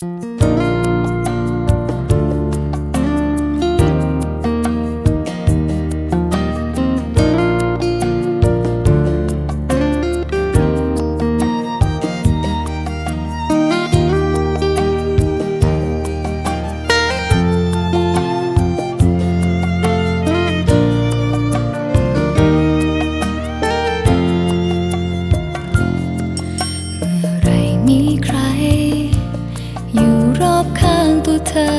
เเธอ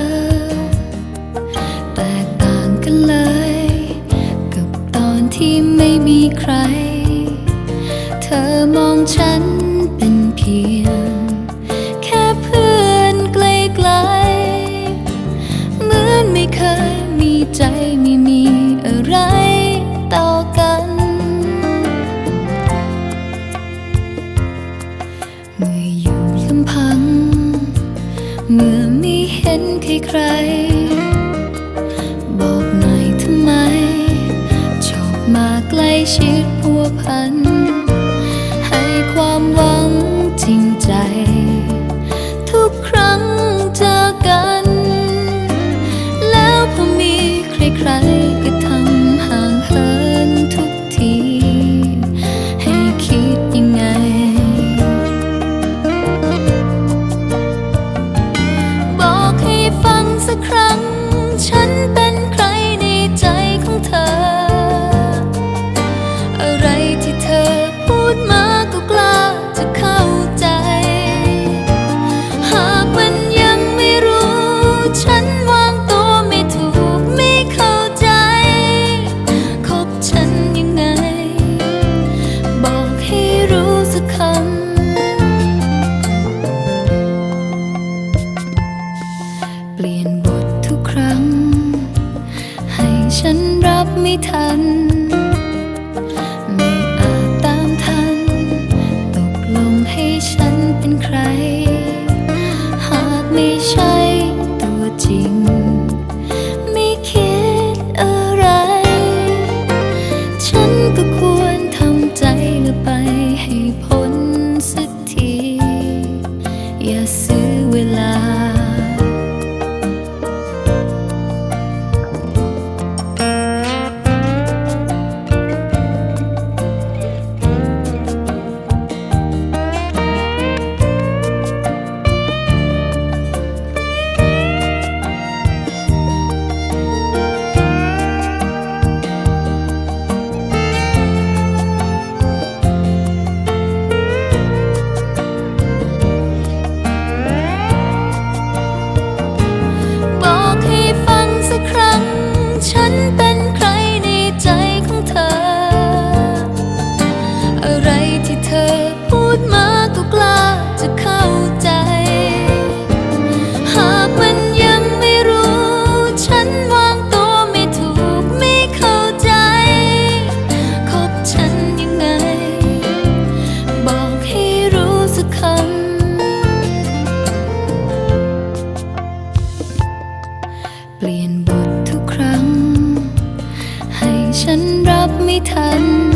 แตกต่างกันเลย กับตอนที่ไม่มีใคร เธอมองฉัน ใคร บอกหน่อยทำไม ชอบมาใกล้ชิดพัวพัน ให้ความหวังจริงใจ ทุกครั้งเจอกัน แล้วพอมีใครๆ ไม่ทัน ไม่อาจตามทัน ตกลงให้ฉันเป็นใคร หากไม่ใช่ตัวจริง ไม่คิดอะไร ฉันก็ควรทำใจและไปให้พ้น เปลี่ยนบททุกครั้ง ให้ฉันรับไม่ทัน